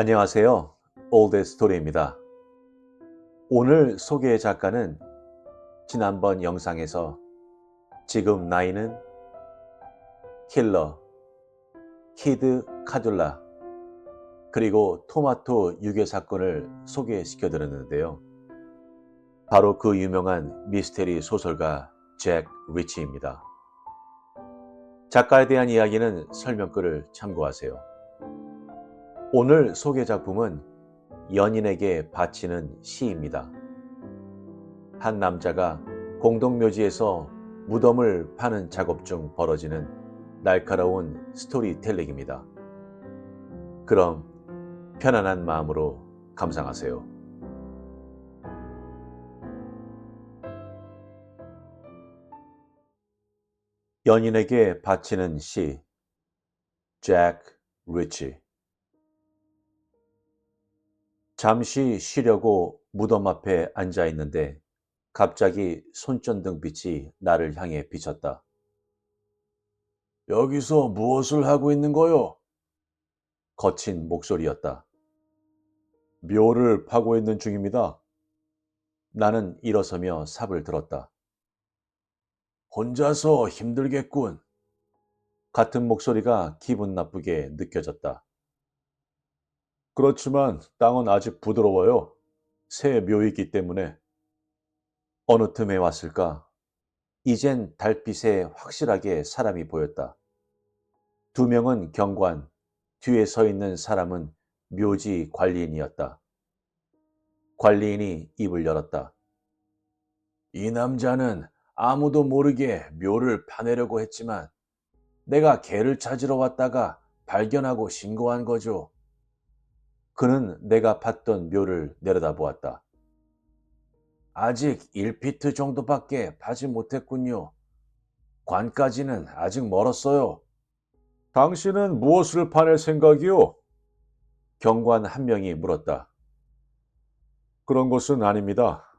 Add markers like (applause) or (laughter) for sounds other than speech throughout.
안녕하세요. 올드 스토리입니다. 오늘 소개의 작가는 지난번 영상에서 지금 나이는 킬러, 키드 카둘라, 그리고 토마토 유괴 사건을 소개시켜 드렸는데요. 바로 그 유명한 미스테리 소설가 잭 리치입니다. 작가에 대한 이야기는 설명글을 참고하세요. 오늘 소개 작품은 연인에게 바치는 시입니다. 한 남자가 공동묘지에서 무덤을 파는 작업 중 벌어지는 날카로운 스토리텔링입니다. 그럼 편안한 마음으로 감상하세요. 연인에게 바치는 시, 잭 리치. 잠시 쉬려고 무덤 앞에 앉아 있는데 갑자기 손전등 빛이 나를 향해 비쳤다. 여기서 무엇을 하고 있는 거요? 거친 목소리였다. 묘를 파고 있는 중입니다. 나는 일어서며 삽을 들었다. 혼자서 힘들겠군. 같은 목소리가 기분 나쁘게 느껴졌다. 그렇지만 땅은 아직 부드러워요. 새 묘이기 때문에. 어느 틈에 왔을까? 이젠 달빛에 확실하게 사람이 보였다. 두 명은 경관, 뒤에 서 있는 사람은 묘지 관리인이었다. 관리인이 입을 열었다. 이 남자는 아무도 모르게 묘를 파내려고 했지만 내가 개를 찾으러 왔다가 발견하고 신고한 거죠. 그는 내가 팠던 묘를 내려다보았다. 아직 1피트 정도밖에 파지 못했군요. 관까지는 아직 멀었어요. 당신은 무엇을 파낼 생각이요? 경관 한 명이 물었다. 그런 것은 아닙니다.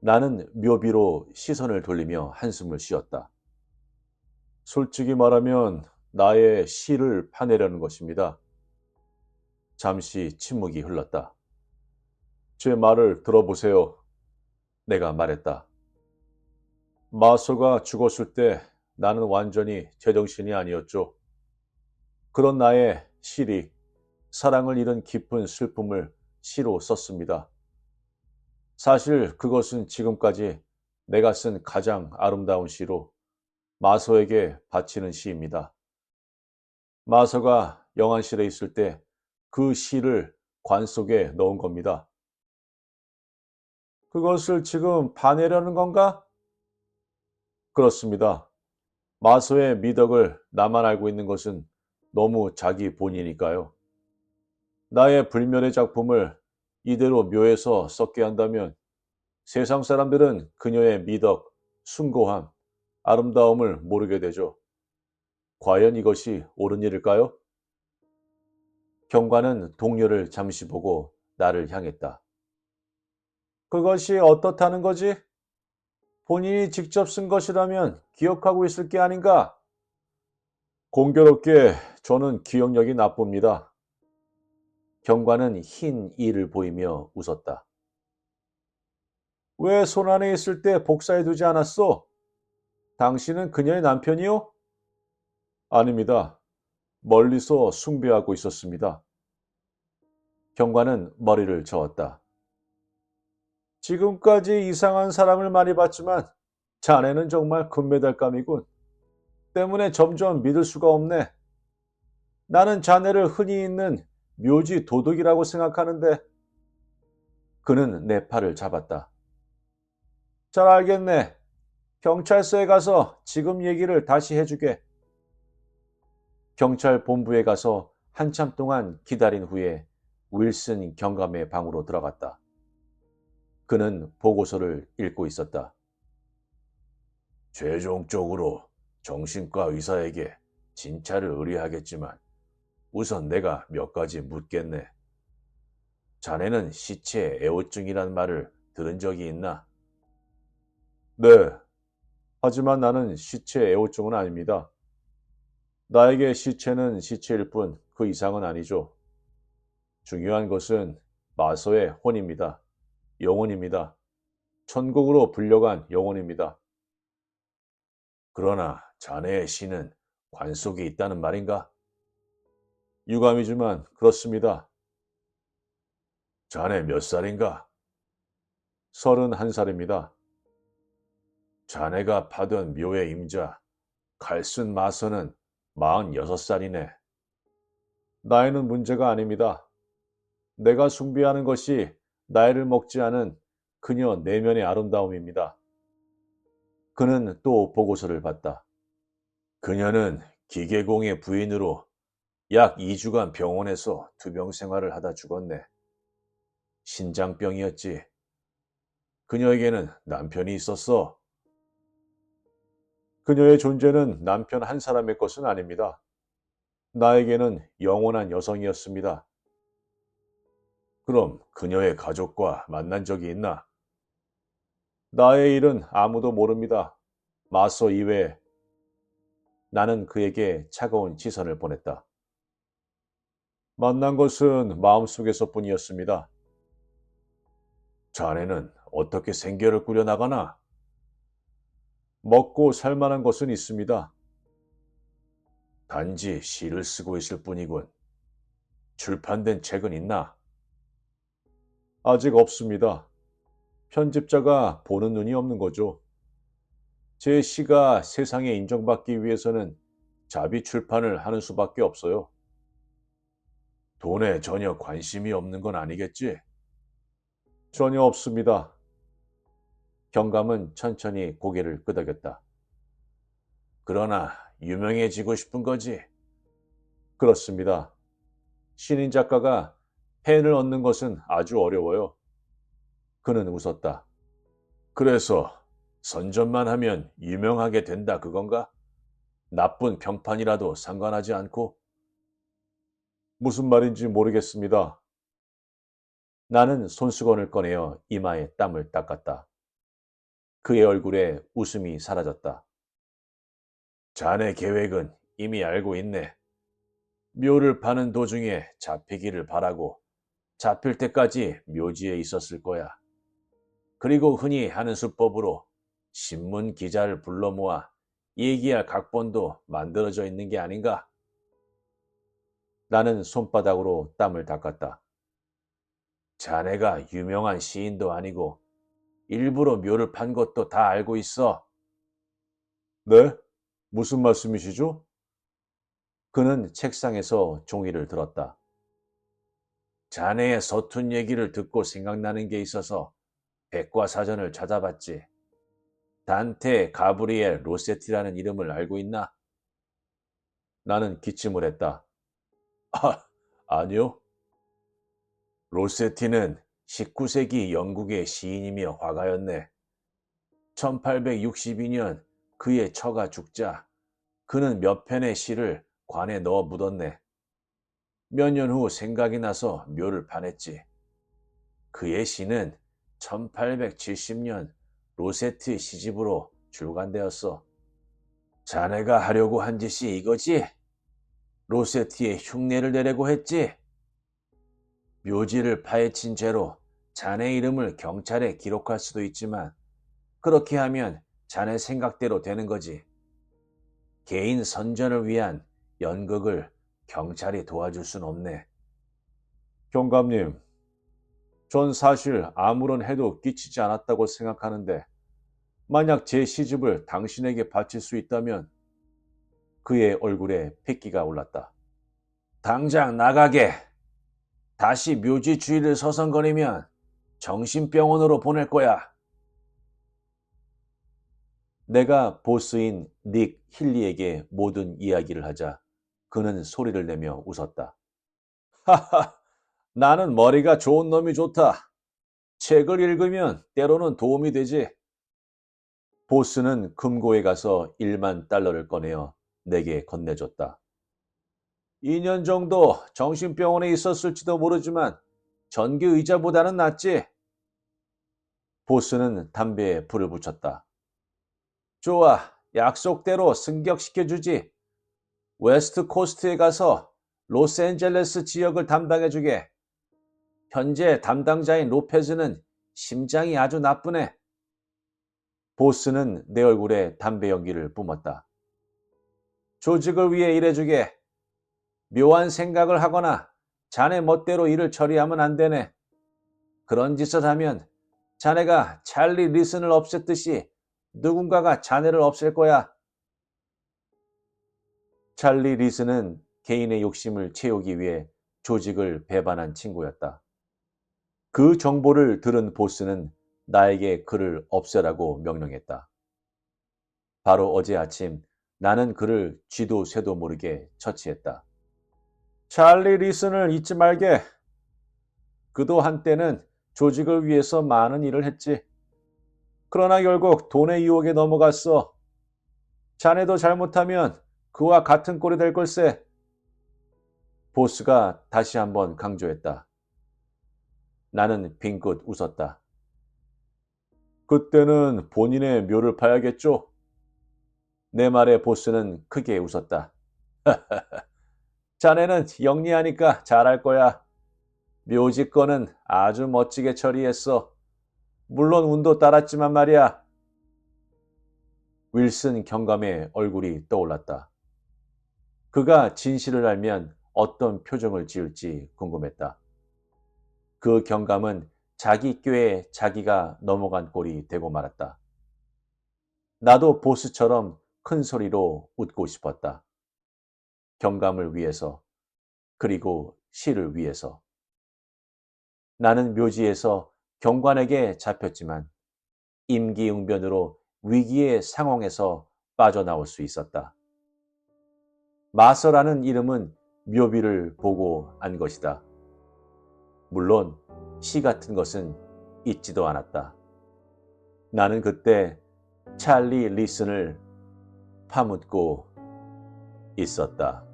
나는 묘비로 시선을 돌리며 한숨을 쉬었다. 솔직히 말하면 나의 시를 파내려는 것입니다. 잠시 침묵이 흘렀다. 제 말을 들어보세요. 내가 말했다. 마소가 죽었을 때 나는 완전히 제정신이 아니었죠. 그런 나의 시리, 사랑을 잃은 깊은 슬픔을 시로 썼습니다. 사실 그것은 지금까지 내가 쓴 가장 아름다운 시로 마소에게 바치는 시입니다. 마소가 영안실에 있을 때 그 시를 관 속에 넣은 겁니다. 그것을 지금 파내려는 건가? 그렇습니다. 마소의 미덕을 나만 알고 있는 것은 너무 자기 본이니까요. 나의 불멸의 작품을 이대로 묘에서 썩게 한다면 세상 사람들은 그녀의 미덕, 숭고함, 아름다움을 모르게 되죠. 과연 이것이 옳은 일일까요? 경관은 동료를 잠시 보고 나를 향했다. 그것이 어떻다는 거지? 본인이 직접 쓴 것이라면 기억하고 있을 게 아닌가? 공교롭게 저는 기억력이 나쁩니다. 경관은 흰 이를 보이며 웃었다. 왜 손 안에 있을 때 복사해 두지 않았어? 당신은 그녀의 남편이요? 아닙니다. 멀리서 숭배하고 있었습니다. 경관은 머리를 저었다. 지금까지 이상한 사람을 많이 봤지만 자네는 정말 금메달감이군. 때문에 점점 믿을 수가 없네. 나는 자네를 흔히 있는 묘지 도둑이라고 생각하는데 그는 내 팔을 잡았다. 잘 알겠네. 경찰서에 가서 지금 얘기를 다시 해주게. 경찰 본부에 가서 한참 동안 기다린 후에 윌슨 경감의 방으로 들어갔다. 그는 보고서를 읽고 있었다. 최종적으로 정신과 의사에게 진찰을 의뢰하겠지만 우선 내가 몇 가지 묻겠네. 자네는 시체 애호증이란 말을 들은 적이 있나? 네. 하지만 나는 시체 애호증은 아닙니다. 나에게 시체는 시체일 뿐 그 이상은 아니죠. 중요한 것은 마서의 혼입니다. 영혼입니다. 천국으로 불려간 영혼입니다. 그러나 자네의 신은 관 속에 있다는 말인가? 유감이지만 그렇습니다. 자네 몇 살인가? 서른한 살입니다. 자네가 파던 묘의 임자, 갈순 마서는 마흔여섯 살이네. 나이는 문제가 아닙니다. 내가 숭배하는 것이 나이를 먹지 않은 그녀 내면의 아름다움입니다. 그는 또 보고서를 봤다. 그녀는 기계공의 부인으로 약 2주간 병원에서 투병 생활을 하다 죽었네. 신장병이었지. 그녀에게는 남편이 있었어. 그녀의 존재는 남편 한 사람의 것은 아닙니다. 나에게는 영원한 여성이었습니다. 그럼 그녀의 가족과 만난 적이 있나? 나의 일은 아무도 모릅니다. 마소 이외에. 나는 그에게 차가운 시선을 보냈다. 만난 것은 마음속에서 뿐이었습니다. 자네는 어떻게 생계를 꾸려나가나? 먹고 살 만한 것은 있습니다. 단지 시를 쓰고 있을 뿐이군. 출판된 책은 있나? 아직 없습니다. 편집자가 보는 눈이 없는 거죠. 제 시가 세상에 인정받기 위해서는 자비 출판을 하는 수밖에 없어요. 돈에 전혀 관심이 없는 건 아니겠지? 전혀 없습니다. 경감은 천천히 고개를 끄덕였다. 그러나 유명해지고 싶은 거지? 그렇습니다. 신인 작가가 팬을 얻는 것은 아주 어려워요. 그는 웃었다. 그래서 선전만 하면 유명하게 된다 그건가? 나쁜 평판이라도 상관하지 않고? 무슨 말인지 모르겠습니다. 나는 손수건을 꺼내어 이마에 땀을 닦았다. 그의 얼굴에 웃음이 사라졌다. 자네 계획은 이미 알고 있네. 묘를 파는 도중에 잡히기를 바라고 잡힐 때까지 묘지에 있었을 거야. 그리고 흔히 하는 수법으로 신문 기자를 불러 모아 얘기할 각본도 만들어져 있는 게 아닌가? 나는 손바닥으로 땀을 닦았다. 자네가 유명한 시인도 아니고 일부러 묘를 판 것도 다 알고 있어. 네? 무슨 말씀이시죠? 그는 책상에서 종이를 들었다. 자네의 서툰 얘기를 듣고 생각나는 게 있어서 백과사전을 찾아봤지. 단테 가브리엘 로세티라는 이름을 알고 있나? 나는 기침을 했다. (laughs) 아, 아니요. 로세티는 19세기 영국의 시인이며 화가였네. 1862년 그의 처가 죽자 그는 몇 편의 시를 관에 넣어 묻었네. 몇 년 후 생각이 나서 묘를 파냈지. 그의 시는 1870년 로세트 시집으로 출간되었어. 자네가 하려고 한 짓이 이거지? 로세트의 흉내를 내려고 했지? 묘지를 파헤친 죄로 자네 이름을 경찰에 기록할 수도 있지만 그렇게 하면 자네 생각대로 되는 거지. 개인 선전을 위한 연극을 경찰이 도와줄 순 없네. 경감님, 전 사실 아무런 해도 끼치지 않았다고 생각하는데 만약 제 시집을 당신에게 바칠 수 있다면 그의 얼굴에 핏기가 올랐다. 당장 나가게. 다시 묘지 주위를 서성거리면 정신병원으로 보낼 거야. 내가 보스인 닉 힐리에게 모든 이야기를 하자 그는 소리를 내며 웃었다. 하하, 나는 머리가 좋은 놈이 좋다. 책을 읽으면 때로는 도움이 되지. 보스는 금고에 가서 1만 달러를 꺼내어 내게 건네줬다. 2년 정도 정신병원에 있었을지도 모르지만 전기 의자보다는 낫지. 보스는 담배에 불을 붙였다. 좋아, 약속대로 승격시켜주지. 웨스트 코스트에 가서 로스앤젤레스 지역을 담당해주게. 현재 담당자인 로페즈는 심장이 아주 나쁘네. 보스는 내 얼굴에 담배 연기를 뿜었다. 조직을 위해 일해주게. 묘한 생각을 하거나 자네 멋대로 일을 처리하면 안 되네. 그런 짓을 하면 자네가 찰리 리슨을 없앴듯이 누군가가 자네를 없앨 거야. 찰리 리슨은 개인의 욕심을 채우기 위해 조직을 배반한 친구였다. 그 정보를 들은 보스는 나에게 그를 없애라고 명령했다. 바로 어제 아침 나는 그를 쥐도 새도 모르게 처치했다. 찰리 리슨을 잊지 말게. 그도 한때는 조직을 위해서 많은 일을 했지. 그러나 결국 돈의 유혹에 넘어갔어. 자네도 잘못하면 그와 같은 꼴이 될 걸세. 보스가 다시 한번 강조했다. 나는 빙긋 웃었다. 그때는 본인의 묘를 파야겠죠? 내 말에 보스는 크게 웃었다. (laughs) 자네는 영리하니까 잘할 거야. 묘지 건은 아주 멋지게 처리했어. 물론 운도 따랐지만 말이야. 윌슨 경감의 얼굴이 떠올랐다. 그가 진실을 알면 어떤 표정을 지을지 궁금했다. 그 경감은 자기 꾀에 자기가 넘어간 꼴이 되고 말았다. 나도 보스처럼 큰 소리로 웃고 싶었다. 경감을 위해서, 그리고 시를 위해서. 나는 묘지에서 경관에게 잡혔지만 임기응변으로 위기의 상황에서 빠져나올 수 있었다. 마서라는 이름은 묘비를 보고 안 것이다. 물론 시 같은 것은 있지도 않았다. 나는 그때 찰리 리슨을 파묻고 있었다.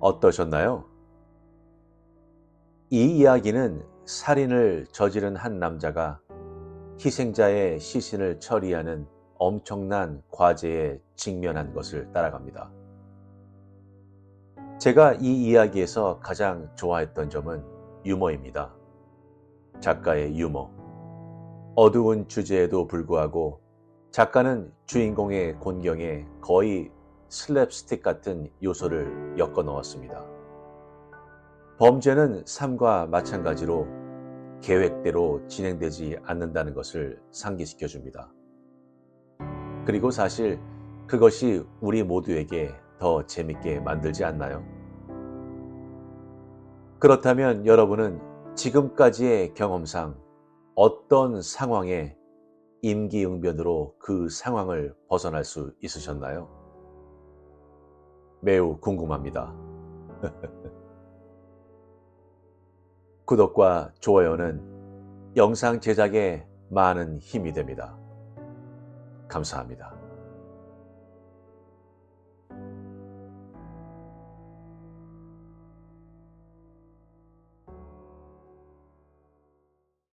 어떠셨나요? 이 이야기는 살인을 저지른 한 남자가 희생자의 시신을 처리하는 엄청난 과제에 직면한 것을 따라갑니다. 제가 이 이야기에서 가장 좋아했던 점은 유머입니다. 작가의 유머. 어두운 주제에도 불구하고 작가는 주인공의 곤경에 거의 슬랩스틱 같은 요소를 엮어 넣었습니다. 범죄는 삶과 마찬가지로 계획대로 진행되지 않는다는 것을 상기시켜 줍니다. 그리고 사실 그것이 우리 모두에게 더 재밌게 만들지 않나요? 그렇다면 여러분은 지금까지의 경험상 어떤 상황에 임기응변으로 그 상황을 벗어날 수 있으셨나요? 매우 궁금합니다. (laughs) 구독과 좋아요는 영상 제작에 많은 힘이 됩니다. 감사합니다.